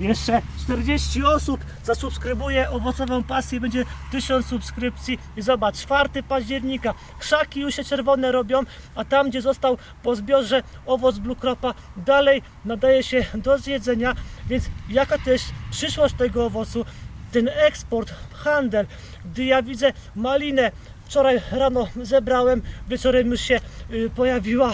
jeszcze 40 osób zasubskrybuje owocową pasję, będzie 1000 subskrypcji i zobacz, 4 października, krzaki już się czerwone robią, a tam gdzie został po zbiorze owoc Blue Cropa, dalej nadaje się do zjedzenia, więc jaka jest przyszłość tego owocu, ten eksport, handel, gdy ja widzę malinę, wczoraj rano zebrałem, wieczorem już się y, pojawiła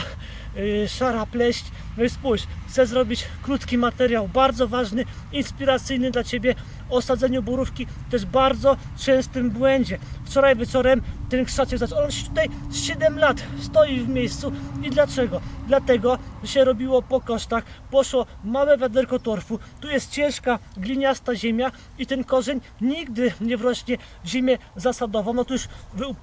szara pleść. No i spójrz, chcę zrobić krótki materiał, bardzo ważny, inspiracyjny dla Ciebie o sadzeniu borówki, też bardzo częstym błędzie. Wczoraj wieczorem ten krzaczek zaczął, on się tutaj 7 lat stoi w miejscu i dlaczego? Dlatego, że się robiło po kosztach, poszło małe wiaderko torfu, tu jest ciężka, gliniasta ziemia i ten korzeń nigdy nie wrośnie w ziemię zasadową. No tu już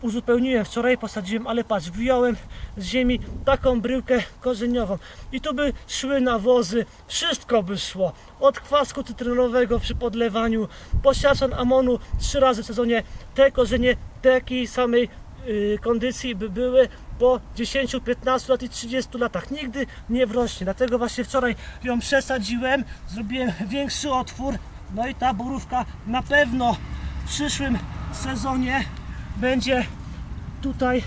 uzupełniłem wczoraj, posadziłem, ale patrz, wyjąłem z ziemi taką bryłkę korzeniową i tu by szły nawozy, wszystko by szło. Od kwasku cytrynowego przy podlewaniu, posiaczan amonu trzy razy w sezonie, te korzenie takiej samej y, kondycji by były po 10, 15 lat i 30 latach. Nigdy nie wrośnie. Dlatego właśnie wczoraj ją przesadziłem, zrobiłem większy otwór. No i ta borówka na pewno w przyszłym sezonie będzie tutaj,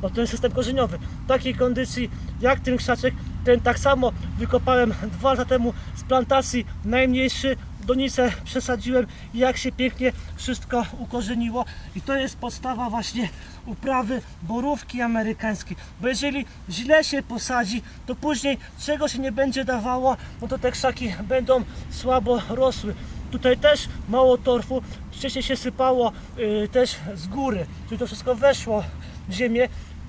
bo to jest system korzeniowy, w takiej kondycji jak ten krzaczek. Ten tak samo wykopałem dwa lata temu z plantacji najmniejszy donicę przesadziłem i jak się pięknie wszystko ukorzeniło. I to jest podstawa właśnie uprawy borówki amerykańskiej, bo jeżeli źle się posadzi, to później czego się nie będzie dawało, no to te krzaki będą słabo rosły. Tutaj też mało torfu, wcześniej się sypało y, też z góry, czyli to wszystko weszło w ziemię,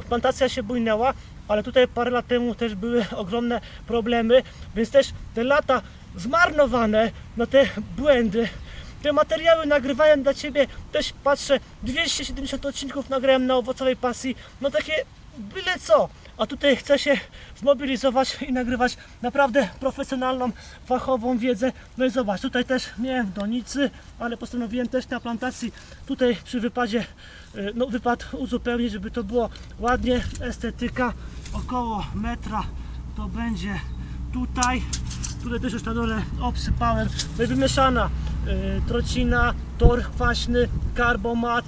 plantacja się bujnęła, ale tutaj parę lat temu też były ogromne problemy, więc też te lata zmarnowane na te błędy. Te materiały nagrywałem dla Ciebie, też patrzę, 270 odcinków nagrałem na owocowej pasji, no takie byle co. A tutaj chcę się zmobilizować i nagrywać naprawdę profesjonalną, fachową wiedzę. No i zobacz, tutaj też miałem w donicy, ale postanowiłem też na plantacji tutaj przy wypadzie, y, no wypad uzupełnić, żeby to było ładnie, estetyka, około metra to będzie tutaj. Tutaj też już na dole obsypałem. No i wymieszana y, trocina, tor kwaśny, karbomat,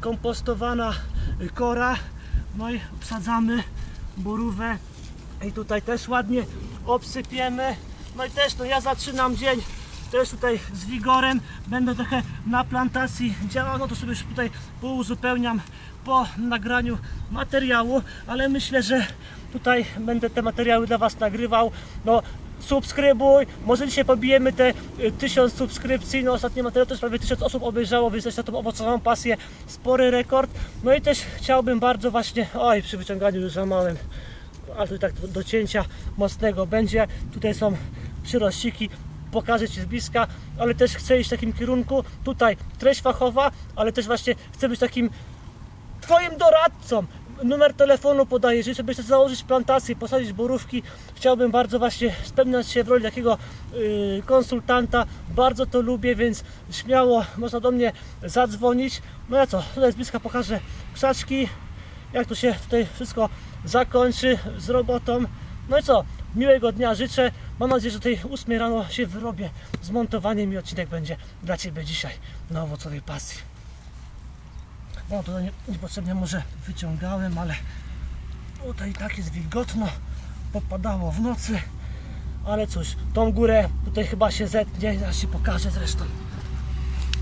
kompostowana y, kora. No i obsadzamy borówę i tutaj też ładnie obsypiemy. No i też no ja zaczynam dzień też tutaj z wigorem. Będę trochę na plantacji działał, no to sobie już tutaj pouzupełniam po nagraniu materiału, ale myślę, że tutaj będę te materiały dla Was nagrywał. No subskrybuj, może dzisiaj pobijemy te y, 1000 subskrypcji, no ostatni materiał też prawie 1000 osób obejrzało, więc też na tą owocową pasję spory rekord. No i też chciałbym bardzo właśnie, oj przy wyciąganiu już złamałem, ale tu tak do, do cięcia mocnego będzie, tutaj są przyrościki, pokażę Ci z bliska, ale też chcę iść w takim kierunku, tutaj treść fachowa, ale też właśnie chcę być takim Twoim doradcą. Numer telefonu podaję, jeżeli sobie założyć plantację, posadzić borówki, chciałbym bardzo właśnie spełniać się w roli takiego yy, konsultanta. Bardzo to lubię, więc śmiało można do mnie zadzwonić. No ja co, tutaj z bliska pokażę krzaczki, jak to się tutaj wszystko zakończy z robotą. No i co, miłego dnia życzę. Mam nadzieję, że tej 8 rano się wyrobię z montowaniem i odcinek będzie dla Ciebie dzisiaj na owocowej pasji. No tutaj nie, niepotrzebnie może wyciągałem, ale tutaj tak jest wilgotno, popadało w nocy. Ale cóż, tą górę tutaj chyba się zetnie, zaraz się pokażę zresztą.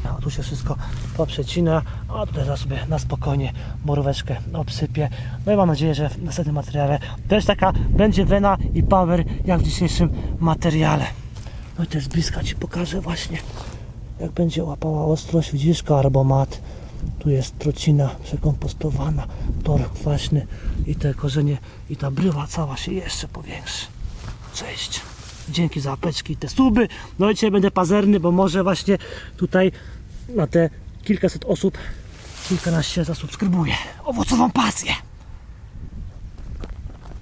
No, tu się wszystko poprzecina, a tutaj zaraz sobie na spokojnie boróweczkę obsypię. No i mam nadzieję, że w następnym materiale też taka będzie wena i power jak w dzisiejszym materiale. No i to z bliska Ci pokażę właśnie jak będzie łapała ostrość, widzisz, karbomat. Tu jest trocina przekompostowana, tor kwaśny i te korzenie i ta bryła cała się jeszcze powiększy. Cześć. Dzięki za apeczki i te suby. No i dzisiaj będę pazerny, bo może właśnie tutaj na te kilkaset osób kilkanaście zasubskrybuje owocową pasję.